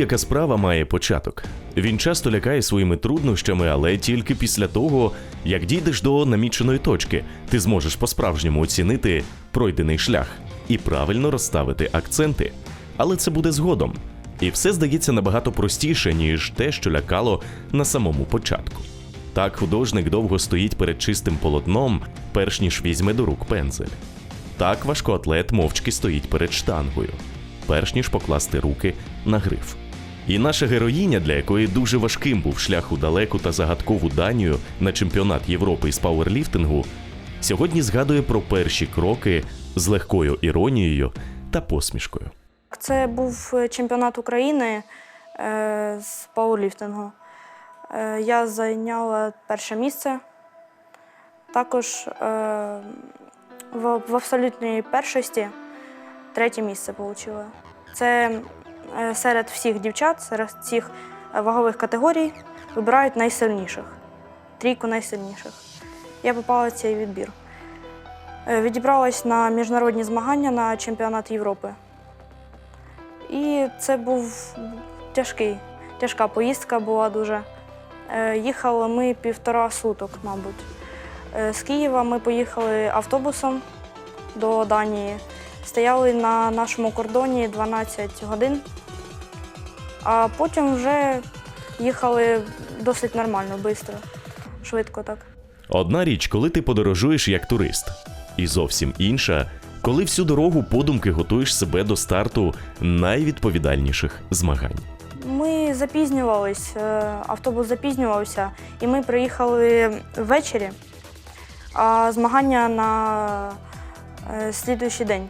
Будь-яка справа має початок. Він часто лякає своїми труднощами, але тільки після того, як дійдеш до наміченої точки, ти зможеш по-справжньому оцінити пройдений шлях і правильно розставити акценти. Але це буде згодом. І все здається набагато простіше, ніж те, що лякало на самому початку. Так художник довго стоїть перед чистим полотном, перш ніж візьме до рук пензель. Так важкоатлет мовчки стоїть перед штангою, перш ніж покласти руки на гриф. І наша героїня, для якої дуже важким був шлях у далеку та загадкову Данію на чемпіонат Європи із пауерліфтингу, сьогодні згадує про перші кроки з легкою іронією та посмішкою. Це був е, чемпіонат України е, з пауерліфтингу. Е, я зайняла перше місце. Також в, абсолютній першості третє місце отримала. Це серед всіх дівчат, серед всіх е, вагових категорій вибирають найсильніших, трійку найсильніших. Я попала в цей відбір. Е, Відібралась на міжнародні змагання на чемпіонат Європи. І це був тяжкий, тяжка поїздка була дуже. Е, Їхали ми півтора суток, мабуть. Е, З Києва ми поїхали автобусом до Данії. Стояли на нашому кордоні 12 годин, а потім вже їхали досить нормально, швидко, швидко так. Одна річ, коли ти подорожуєш як турист, і зовсім інша, коли всю дорогу подумки готуєш себе до старту найвідповідальніших змагань. Ми запізнювались, е, автобус запізнювався, і ми приїхали ввечері, а змагання на е, слідуючий день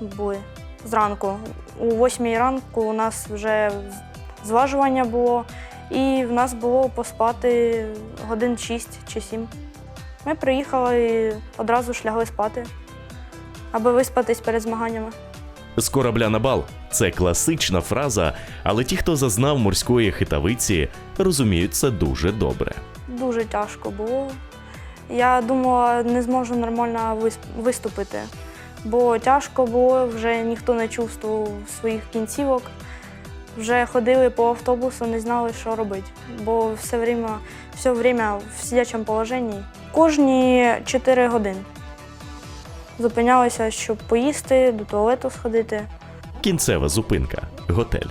були зранку. У восьмій ранку у нас вже зважування було, і в нас було поспати годин 6 чи 7. Ми приїхали і одразу ж лягли спати, аби виспатись перед змаганнями. З корабля на бал це класична фраза, але ті, хто зазнав морської хитавиці, розуміють це дуже добре. Дуже тяжко було. Я думала, не зможу нормально вис- виступити, бо тяжко було, вже ніхто не чувствував своїх кінцівок. Вже ходили по автобусу, не знали, що робити, бо все время, все время в сидячому положенні. Кожні 4 години зупинялися, щоб поїсти, до туалету сходити. Кінцева зупинка готель.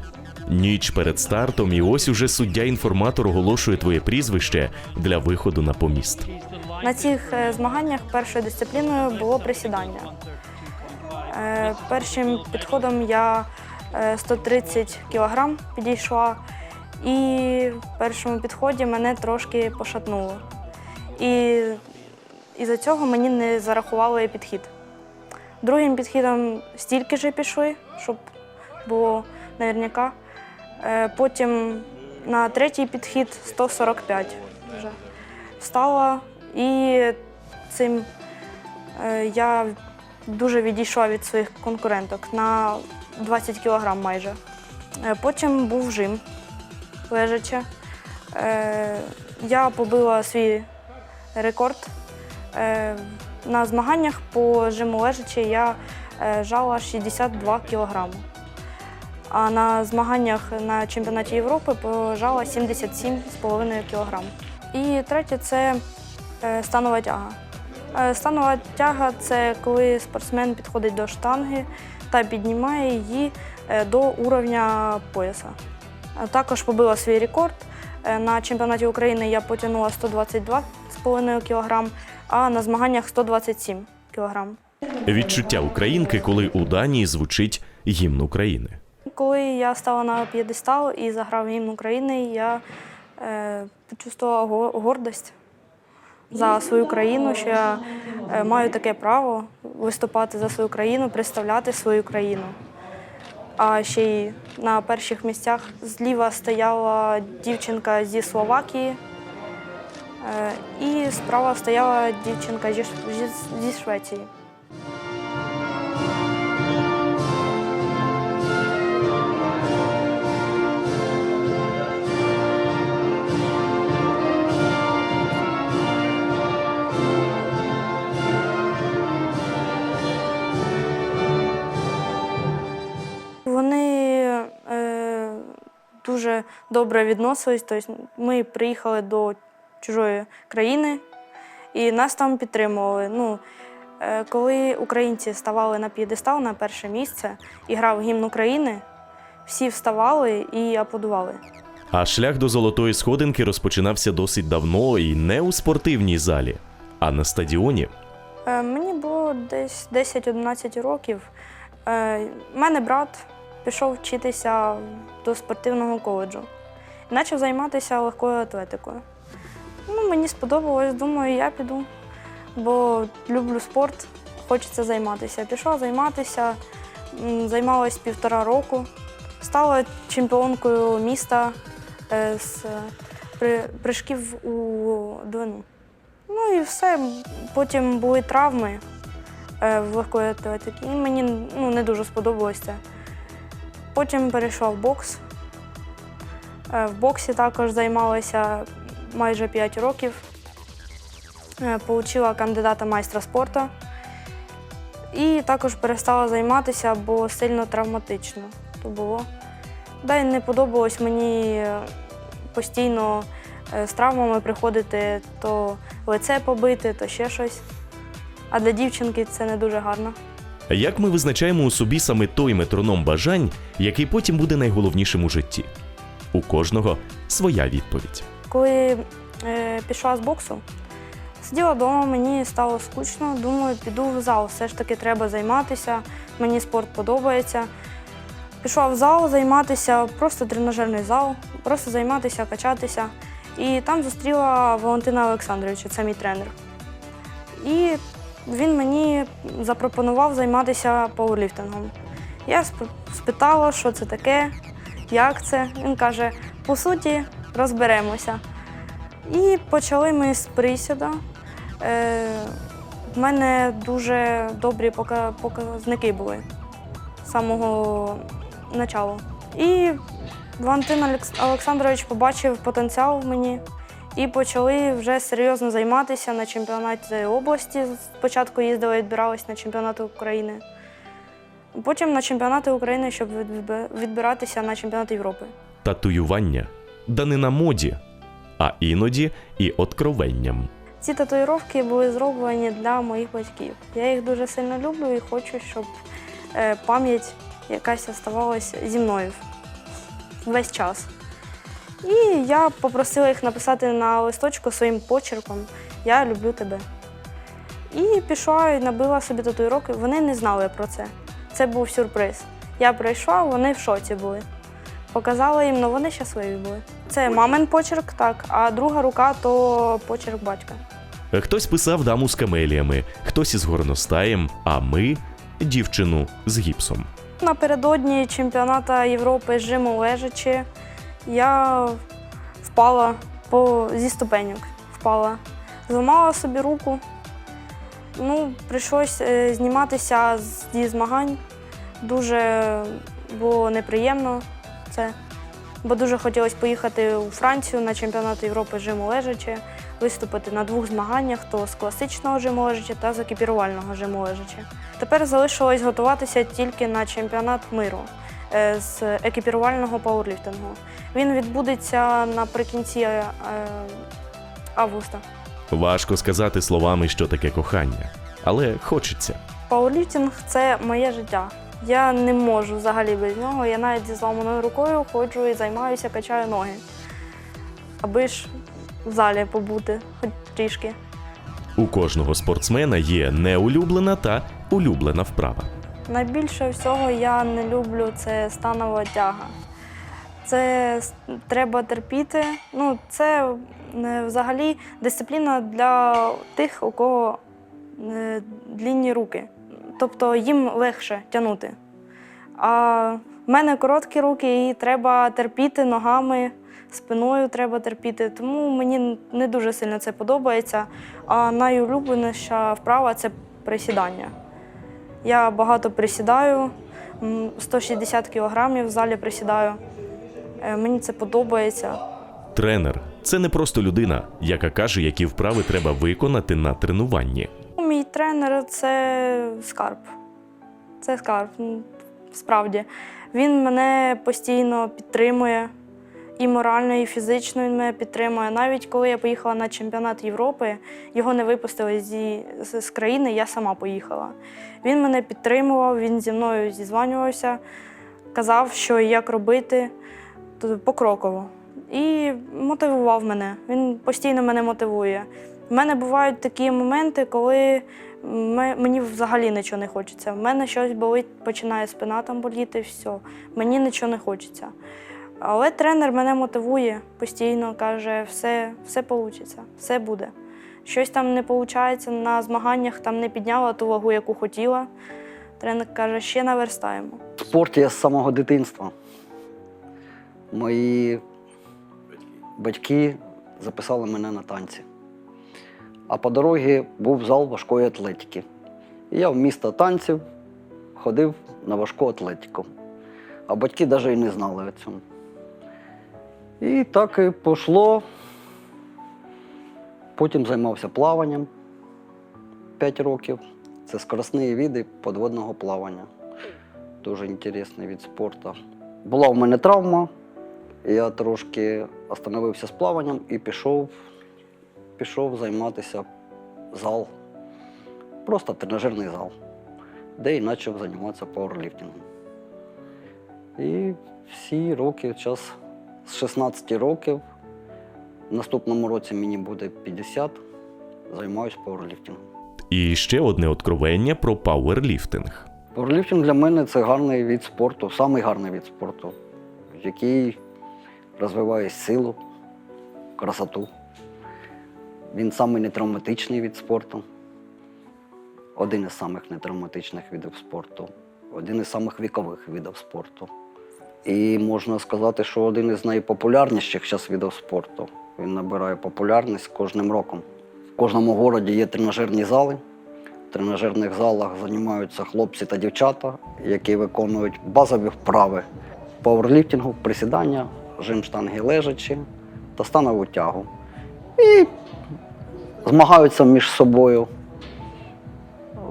Ніч перед стартом, і ось уже суддя-інформатор оголошує твоє прізвище для виходу на поміст. На цих е, змаганнях першою дисципліною було присідання. Е, Першим підходом я е, 130 кг підійшла, і в першому підході мене трошки пошатнуло. І із-за цього мені не зарахували підхід. Другим підхідом стільки ж пішли, щоб було наверняка. Е, Потім на третій підхід 145 вже встала, і цим е, я дуже відійшла від своїх конкуренток на 20 кг майже. Е, Потім був жим лежачи. Е, Я побила свій рекорд. Е, На змаганнях по жиму лежачи я жала 62 кг. А на змаганнях на чемпіонаті Європи пожала 77,5 кг. І третє це станова тяга. Е, Станова тяга це коли спортсмен підходить до штанги та піднімає її е, до уровня пояса. Е, Також побила свій рекорд. На чемпіонаті України я потягнула 122,5 кг, а на змаганнях 127 кг. Відчуття українки, коли у Данії звучить гімн України. Коли я стала на п'єдестал і заграв гімн України, я е, почувствувала го- гордість за свою країну, що я е, маю таке право виступати за свою країну, представляти свою країну. А ще й на перших місцях зліва стояла дівчинка зі Словакії, е, і справа стояла дівчинка зі, Швеції. Дуже добре відносились. Тобто ми приїхали до чужої країни і нас там підтримували. Ну, е, коли українці ставали на п'єдестал на перше місце і грав гімн України, всі вставали і аплодували. А шлях до золотої сходинки розпочинався досить давно і не у спортивній залі, а на стадіоні. Е, Мені було десь 10-11 років. Е, У мене брат пішов вчитися до спортивного коледжу і почав займатися легкою атлетикою. Ну, мені сподобалось, думаю, я піду, бо люблю спорт, хочеться займатися. Пішла займатися, м, займалась півтора року, стала чемпіонкою міста е, з при- прыжків у длину. Ну і все. Потім були травми е, в легкої атлетики, і мені ну, не дуже сподобалось це. Потім перейшла в бокс. Е, В боксі також займалася майже 5 років. Е, Получила кандидата майстра спорту. І також перестала займатися, бо сильно травматично то було. Да, і не подобалось мені е, постійно з травмами приходити, то лице побити, то ще щось. А для дівчинки це не дуже гарно. Як ми визначаємо у собі саме той метроном бажань, який потім буде найголовнішим у житті? У кожного своя відповідь. Коли е, пішла з боксу, сиділа вдома, мені стало скучно. Думаю, піду в зал. Все ж таки треба займатися. Мені спорт подобається. Пішла в зал займатися, просто тренажерний зал, просто займатися, качатися. І там зустріла Валентина Олександровича, це мій тренер. І він мені запропонував займатися пауерліфтингом. Я спитала, що це таке, як це. Він каже: по суті, розберемося. І почали ми з присіда. Е, в мене дуже добрі показники були з самого началу. І Валентин Олександрович побачив потенціал в мені і почали вже серйозно займатися на чемпіонаті області. Спочатку їздили, відбирались на чемпіонати України. Потім на чемпіонати України, щоб відбиратися на чемпіонат Європи. Татуювання данина моді, а іноді і откровенням. Ці татуїровки були зроблені для моїх батьків. Я їх дуже сильно люблю і хочу, щоб е, пам'ять якась оставалась зі мною весь час. І я попросила їх написати на листочку своїм почерком Я люблю тебе. І пішла і набила собі татуїровки. Вони не знали про це. Це був сюрприз. Я прийшла, вони в шоці були. Показала їм, але вони щасливі були. Це мамин почерк, так, а друга рука то почерк батька. Хтось писав даму з камеліями, хтось із горностаєм, а ми дівчину з гіпсом. Напередодні чемпіоната Європи з жиму лежачи я впала по, зі ступеньок. Впала. Зламала собі руку. Ну, прийшлось е, зніматися зі змагань. Дуже було неприємно це. Бо дуже хотілося поїхати у Францію на чемпіонат Європи жиму виступити на двох змаганнях то з класичного жиму та з екіпірувального жиму. Тепер залишилось готуватися тільки на чемпіонат миру з екіпірувального пауерліфтингу. Він відбудеться наприкінці е, августа. Важко сказати словами, що таке кохання, але хочеться. Пауерліфтинг це моє життя. Я не можу взагалі без нього. Я навіть зі зламаною рукою ходжу і займаюся, качаю ноги. Аби ж в залі побути, хоч трішки. У кожного спортсмена є неулюблена та улюблена вправа. Найбільше всього я не люблю це станова тяга. Це треба терпіти. Ну, це е, взагалі дисципліна для тих, у кого е, длінні руки. Тобто їм легше тягнути. А в мене короткі руки, і треба терпіти ногами, спиною треба терпіти. Тому мені не дуже сильно це подобається. А найулюбленіша вправа це присідання. Я багато присідаю, м, 160 кілограмів в залі присідаю. Е, Мені це подобається. Тренер це не просто людина, яка каже, які вправи треба виконати на тренуванні. Ну, Мій тренер це скарб. Це скарб, справді. Він мене постійно підтримує. І морально, і фізично він мене підтримує. Навіть коли я поїхала на чемпіонат Європи, його не випустили зі, з, з країни, я сама поїхала. Він мене підтримував, він зі мною зізванювався, казав, що і як робити покроково. І мотивував мене. Він постійно мене мотивує. У мене бувають такі моменти, коли мені взагалі нічого не хочеться. В мене щось болить, починає спина там боліти, все. Мені нічого не хочеться. Але тренер мене мотивує постійно, каже, все, все вийде, все буде. Щось там не виходить на змаганнях, там не підняла ту вагу, яку хотіла. Тренер каже, ще наверстаємо. В спорті я з самого дитинства. Мої батьки записали мене на танці. А по дорозі був зал важкої атлетики. Я в місто танців ходив на важку атлетику. А батьки навіть і не знали о цьому. І так і пішло. Потім займався плаванням 5 років. Це скоростні види подводного плавання. Дуже інтересний від спорту. Була в мене травма, я трошки остановився з плаванням і пішов, пішов займатися зал. Просто тренажерний зал, де і почав займатися пауерліфтингом. І всі роки, час з 16 років, в наступному році мені буде 50, займаюся пауерліфтингом. І ще одне откровення про пауерліфтинг. Пауерліфтинг для мене це гарний від спорту, самий гарний від спорту, який розвиває силу, красоту. Він самий нетравматичний від спорту. Один із самих нетравматичних видів спорту, один із самих вікових видів спорту. І можна сказати, що один із найпопулярніших зараз видів спорту. Він набирає популярність кожним роком. В кожному місті є тренажерні зали. В тренажерних залах займаються хлопці та дівчата, які виконують базові вправи пауерліфтингу, присідання, жим штанги лежачі та станову тягу. І змагаються між собою.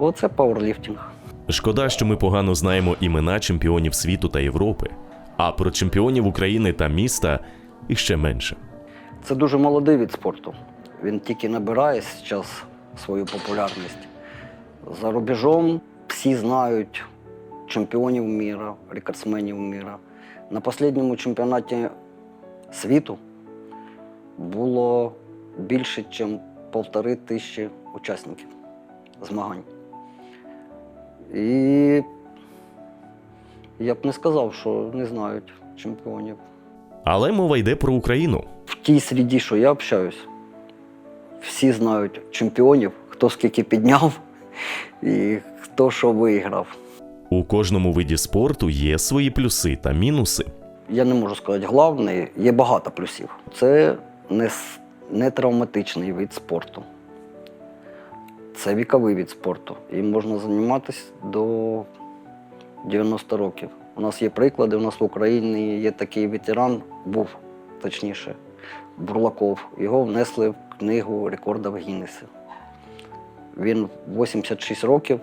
Оце пауерліфтинг. Шкода, що ми погано знаємо імена чемпіонів світу та Європи, а про чемпіонів України та міста іще менше. Це дуже молодий від спорту. Він тільки набирає зараз свою популярність. За рубежом всі знають чемпіонів міра, рекордсменів міра. На останньому чемпіонаті світу було більше, ніж півтори тисячі учасників змагань. І я б не сказав, що не знають чемпіонів. Але мова йде про Україну. в тій середі, що я общаюсь, всі знають чемпіонів, хто скільки підняв і хто що виграв. У кожному виді спорту є свої плюси та мінуси. Я не можу сказати головне, є багато плюсів. Це не, не травматичний вид спорту. Це віковий від спорту. І можна займатися до 90 років. У нас є приклади, у нас в Україні є такий ветеран, був точніше, Бурлаков. Його внесли в книгу рекордів Гіннеса. Він 86 років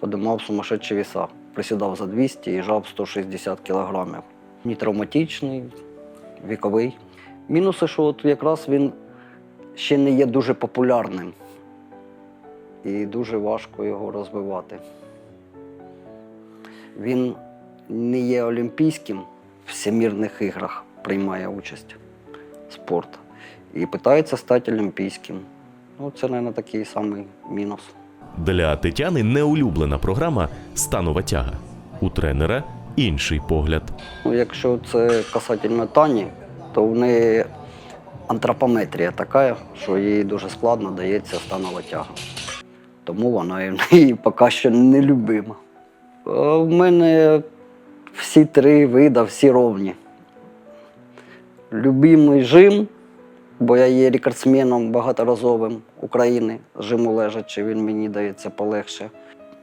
подимав сумасшедші віса. Присідав за 200 і жав 160 кілограмів. Ні травматичний, віковий. Мінуси, що от якраз він ще не є дуже популярним. І дуже важко його розвивати. Він не є олімпійським, в всемірних іграх приймає участь спорт. І питається стати олімпійським. Ну, це, мабуть, такий самий мінус. Для Тетяни неулюблена програма станова тяга. У тренера інший погляд. Ну, якщо це касательно Тані, то в неї антропометрія така, що їй дуже складно дається станова тяга. Тому вона і поки що нелюбима. А в мене всі три види, всі ровні. Любимий жим, бо я є рекордсменом багаторазовим України жиму лежачи, він мені дається полегше.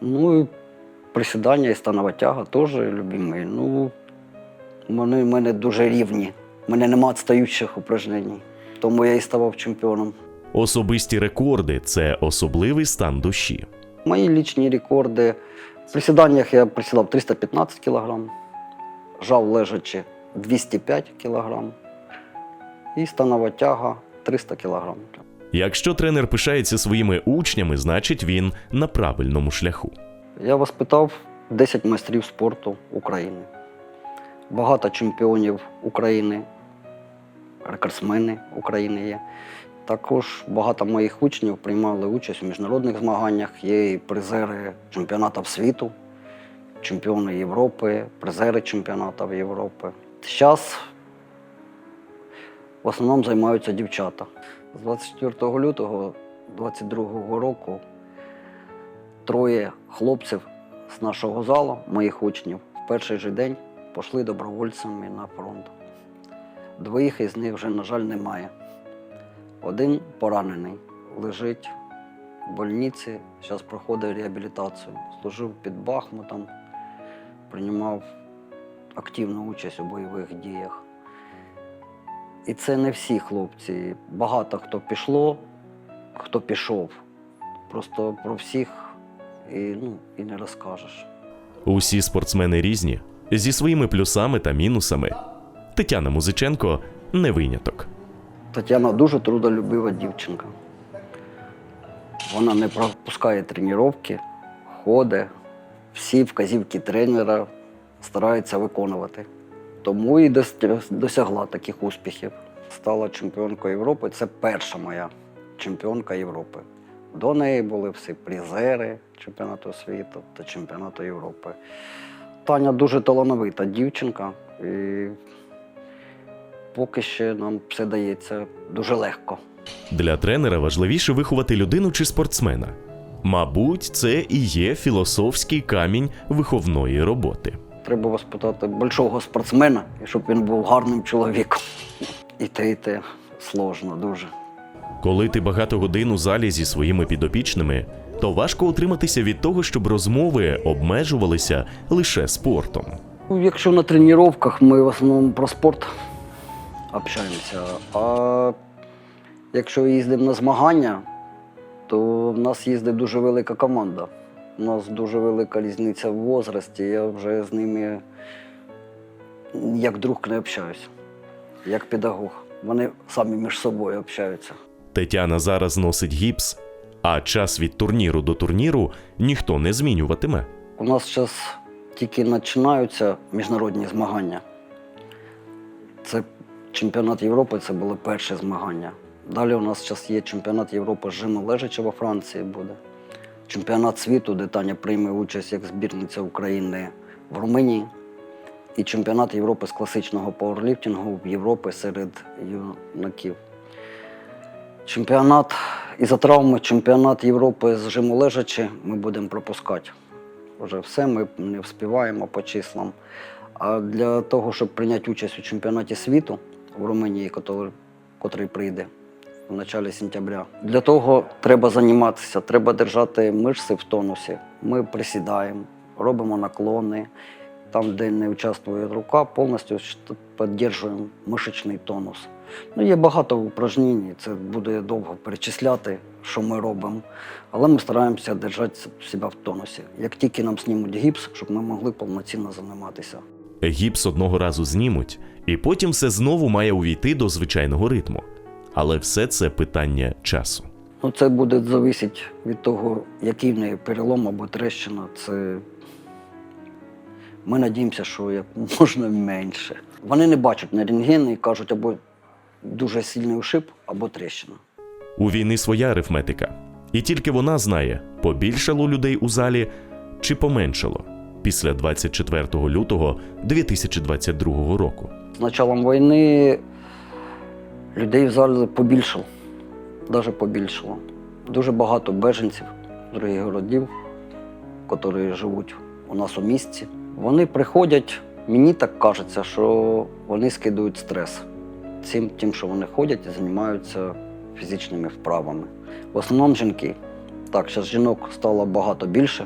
Ну і присідання і станова тяга теж любимий. Ну, вони в мене дуже рівні. У мене нема відстаючих упражнень. Тому я і ставав чемпіоном. Особисті рекорди це особливий стан душі. Мої лічні рекорди. В присіданнях я присідав 315 кг, жав лежачи 205 кг, і станова тяга 300 кг. Якщо тренер пишається своїми учнями, значить він на правильному шляху. Я воспитав 10 майстрів спорту України. Багато чемпіонів України, рекордсмени України є. Також багато моїх учнів приймали участь у міжнародних змаганнях. Є і призери чемпіонатів світу, чемпіони Європи, призери чемпіонатів Європи. Зараз в основному займаються дівчата. З 24 лютого 2022 року троє хлопців з нашого залу, моїх учнів, в перший же день пішли добровольцями на фронт. Двоїх із них вже, на жаль, немає. Один поранений, лежить в больниці, зараз проходить реабілітацію. Служив під Бахмутом, приймав активну участь у бойових діях. І це не всі хлопці. Багато хто пішло, хто пішов. Просто про всіх і, ну, і не розкажеш. Усі спортсмени різні, зі своїми плюсами та мінусами. Тетяна Музиченко не виняток. Тетяна дуже трудолюбива дівчинка. Вона не пропускає тренування, ходить, всі вказівки тренера старається виконувати. Тому і досягла таких успіхів. Стала чемпіонкою Європи. Це перша моя чемпіонка Європи. До неї були всі призери чемпіонату світу та чемпіонату Європи. Таня дуже талановита дівчинка. І поки ще нам все дається дуже легко. Для тренера важливіше виховати людину чи спортсмена. Мабуть, це і є філософський камінь виховної роботи. Треба воспитати большого спортсмена, щоб він був гарним чоловіком. І те, і те сложно дуже. Коли ти багато годин у залі зі своїми підопічними, то важко утриматися від того, щоб розмови обмежувалися лише спортом. Ну, якщо на тренуваннях ми в основному про спорт общаємося, а якщо їздимо на змагання, то в нас їздить дуже велика команда. У нас дуже велика різниця в возрасті. Я вже з ними як друг не общаюся, як педагог. Вони самі між собою общаються. Тетяна зараз носить гіпс, а час від турніру до турніру ніхто не змінюватиме. У нас зараз тільки починаються міжнародні змагання. Це чемпіонат Європи, це були перші змагання. Далі у нас зараз є чемпіонат Європи з жиму во Франції буде. Чемпіонат світу, де Таня прийме участь як збірниця України в Румунії. І чемпіонат Європи з класичного пауерліфтингу в Європі серед юнаків. Чемпіонат із-за травми, чемпіонат Європи з жиму лежачи ми будемо пропускати. Вже все, ми не вспіваємо по числам. А для того, щоб прийняти участь у чемпіонаті світу в Румунії, котрий, прийде в началі сентября, для того треба займатися, треба держати мишці в тонусі. Ми присідаємо, робимо наклони. Там, де не участвує рука, повністю підтримуємо мишечний тонус. Ну, є багато упражнень, це буде довго перечисляти, що ми робимо. Але ми стараємося держати себе в тонусі. Як тільки нам знімуть гіпс, щоб ми могли повноцінно займатися. Гіпс одного разу знімуть, і потім все знову має увійти до звичайного ритму. Але все це питання часу. Ну, це буде залежати від того, який в неї перелом або трещина. Це ми надіємося, що як можна менше. Вони не бачать на рентгені і кажуть або дуже сильний ушиб, або трещина. У війни своя арифметика, і тільки вона знає, побільшало людей у залі чи поменшало після 24 лютого 2022 року. З початком війни людей в залі побільшало, навіть побільшало. Дуже багато беженців з других городів, які живуть у нас у місті. Вони приходять, мені так кажеться, що вони скидують стрес цим, тим, що вони ходять і займаються фізичними вправами. В основному жінки. Так, зараз жінок стало багато більше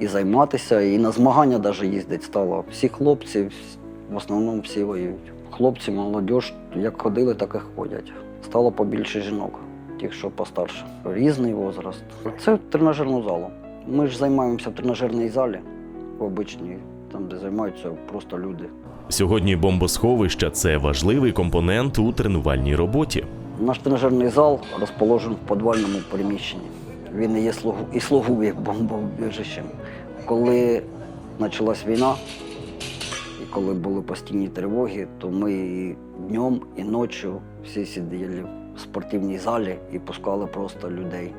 і займатися, і на змагання навіть їздить стало. Всі хлопці, в основному всі воюють. Хлопці, молодь, як ходили, так і ходять. Стало побільше жінок, тих, що постарше. Різний возраст. Це тренажерну залу. Ми ж займаємося в тренажерній залі, в обичній, там, де займаються просто люди. Сьогодні бомбосховища це важливий компонент у тренувальній роботі. Наш тренажерний зал розположений в підвальному приміщенні. Він і є слугу і слугує бомбоубіжищем. Коли почалась війна, і коли були постійні тривоги, то ми і днем, і ночі всі сиділи в спортивній залі і пускали просто людей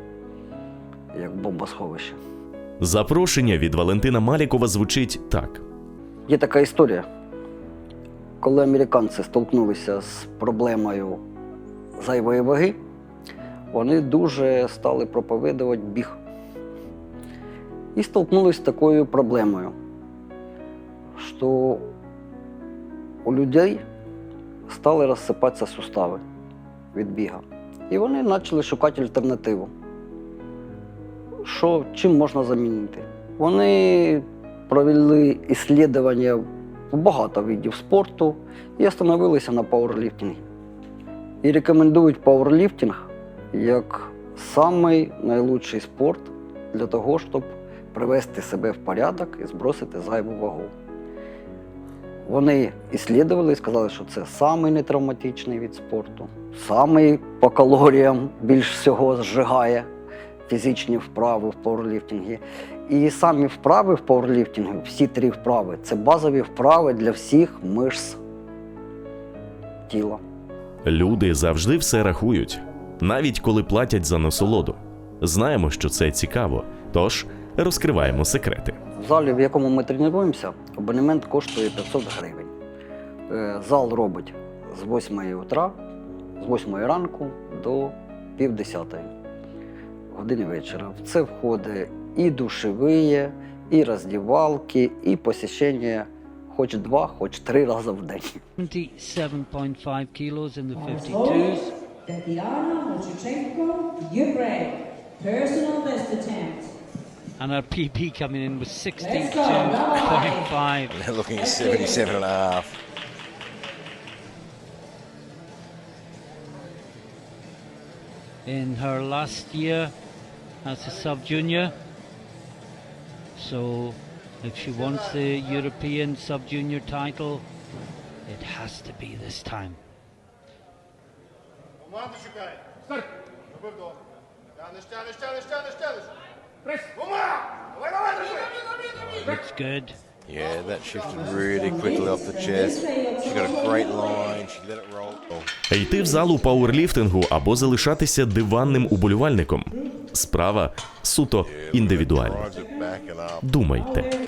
як бомбосховище. Запрошення від Валентина Малікова звучить так: Є така історія. Коли американці столкнулися з проблемою зайвої ваги, вони дуже стали проповідувати біг. І столкнулися з такою проблемою, що у людей стали розсипатися сустави від біга. І вони почали шукати альтернативу. Що, чим можна замінити? Вони провели іслідування багато видів спорту і остановилися на пауерліфтингі. І рекомендують пауерліфтинг як самий найлучший спорт для того, щоб привести себе в порядок і збросити зайву вагу. Вони іслідували і сказали, що це самий нетравматичний від спорту, самий по калоріям більш всього зжигає фізичні вправи в пауерліфтингі. І самі вправи в пауерліфтингу, всі три вправи це базові вправи для всіх мишць тіла. люди завжди все рахують, навіть коли платять за насолоду. Знаємо, що це цікаво, тож розкриваємо секрети. В залі, в якому ми тренуємося, абонемент коштує 500 гривень. Е, Зал робить з 8 утра, з 8 ранку до пів 10 години вечора. В це входить і душеві, і роздівалки, і посещення хоч два, хоч три рази в день. 27.5 kilos in the 52s. Tatiana Mochichenko, Ukraine. Personal best attempt. And our PP coming in with Let's 62.5. They're looking at 77 and a half. in her last year as a sub junior. So, if she wants the European sub junior title, it has to be this time. Команду чекає. Старт. Робив до. Тянеш, тянеш, тянеш, тянеш, тянеш. Прес. Ума! Давай, давай, давай. Looks good. Yeah, that shifted really quickly off the chest. She got a great line. She let it roll. Йти в залу пауерліфтингу або залишатися диванним уболівальником справа суто індивідуальна. Думайте.